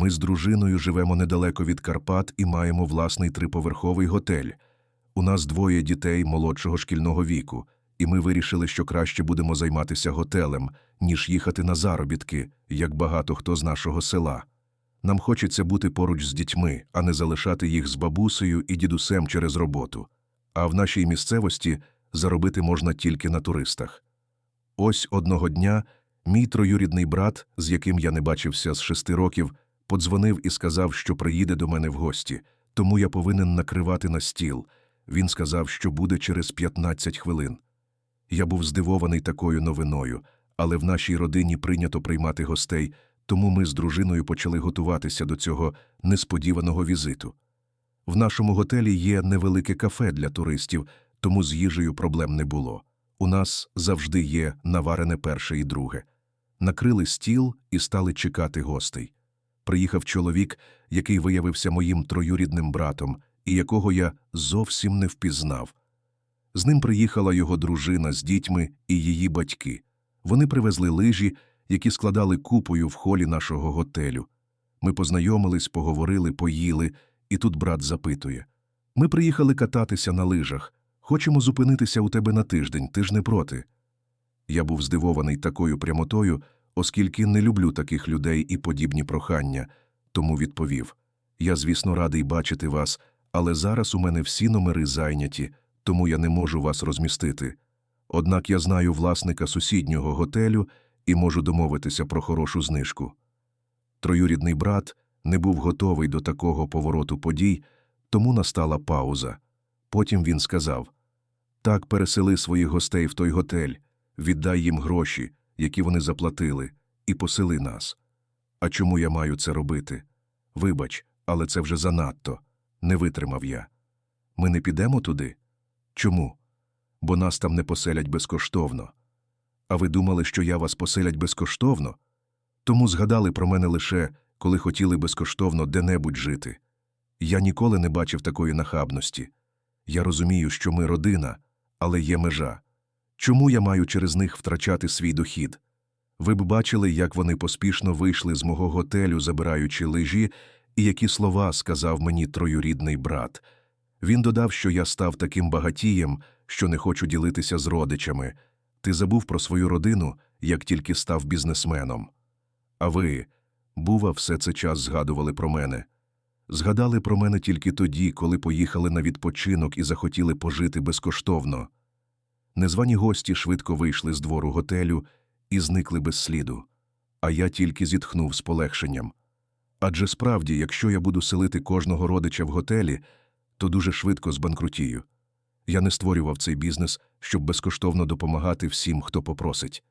Ми з дружиною живемо недалеко від Карпат і маємо власний триповерховий готель. У нас двоє дітей молодшого шкільного віку, і ми вирішили, що краще будемо займатися готелем, ніж їхати на заробітки, як багато хто з нашого села. Нам хочеться бути поруч з дітьми, а не залишати їх з бабусею і дідусем через роботу. А в нашій місцевості заробити можна тільки на туристах. Ось одного дня мій троюрідний брат, з яким я не бачився з шести років, подзвонив і сказав, що приїде до мене в гості, тому я повинен накривати на стіл. Він сказав, що буде через 15 хвилин. Я був здивований такою новиною, але в нашій родині прийнято приймати гостей, тому ми з дружиною почали готуватися до цього несподіваного візиту. В нашому готелі є невелике кафе для туристів, тому з їжею проблем не було. У нас завжди є наварене перше і друге. Накрили стіл і стали чекати гостей. Приїхав чоловік, який виявився моїм троюрідним братом, і якого я зовсім не впізнав. З ним приїхала його дружина з дітьми і її батьки. Вони привезли лижі, які складали купою в холі нашого готелю. Ми познайомились, поговорили, поїли, і тут брат запитує. Ми приїхали кататися на лижах. Хочемо зупинитися у тебе на тиждень, ти ж не проти. Я був здивований такою прямотою, оскільки не люблю таких людей і подібні прохання, тому відповів Я, звісно, радий бачити вас, але зараз у мене всі номери зайняті, тому я не можу вас розмістити. Однак я знаю власника сусіднього готелю і можу домовитися про хорошу знижку. Троюрідний брат не був готовий до такого повороту подій, тому настала пауза. Потім він сказав Так, пересели своїх гостей в той готель, віддай їм гроші, які вони заплатили, і посели нас. А чому я маю це робити? Вибач, але це вже занадто. Не витримав я. Ми не підемо туди? Чому? Бо нас там не поселять безкоштовно. А ви думали, що я вас поселять безкоштовно? Тому згадали про мене лише, коли хотіли безкоштовно де-небудь жити. Я ніколи не бачив такої нахабності. Я розумію, що ми родина, але є межа. Чому я маю через них втрачати свій дохід? Ви б бачили, як вони поспішно вийшли з мого готелю, забираючи лижі, і які слова сказав мені троюрідний брат. Він додав, що я став таким багатієм, що не хочу ділитися з родичами. Ти забув про свою родину, як тільки став бізнесменом. А ви, бува, все це час згадували про мене. Згадали про мене тільки тоді, коли поїхали на відпочинок і захотіли пожити безкоштовно. Незвані гості швидко вийшли з двору готелю і зникли без сліду, а я тільки зітхнув з полегшенням. Адже справді, якщо я буду селити кожного родича в готелі, то дуже швидко збанкрутію. Я не створював цей бізнес, щоб безкоштовно допомагати всім, хто попросить.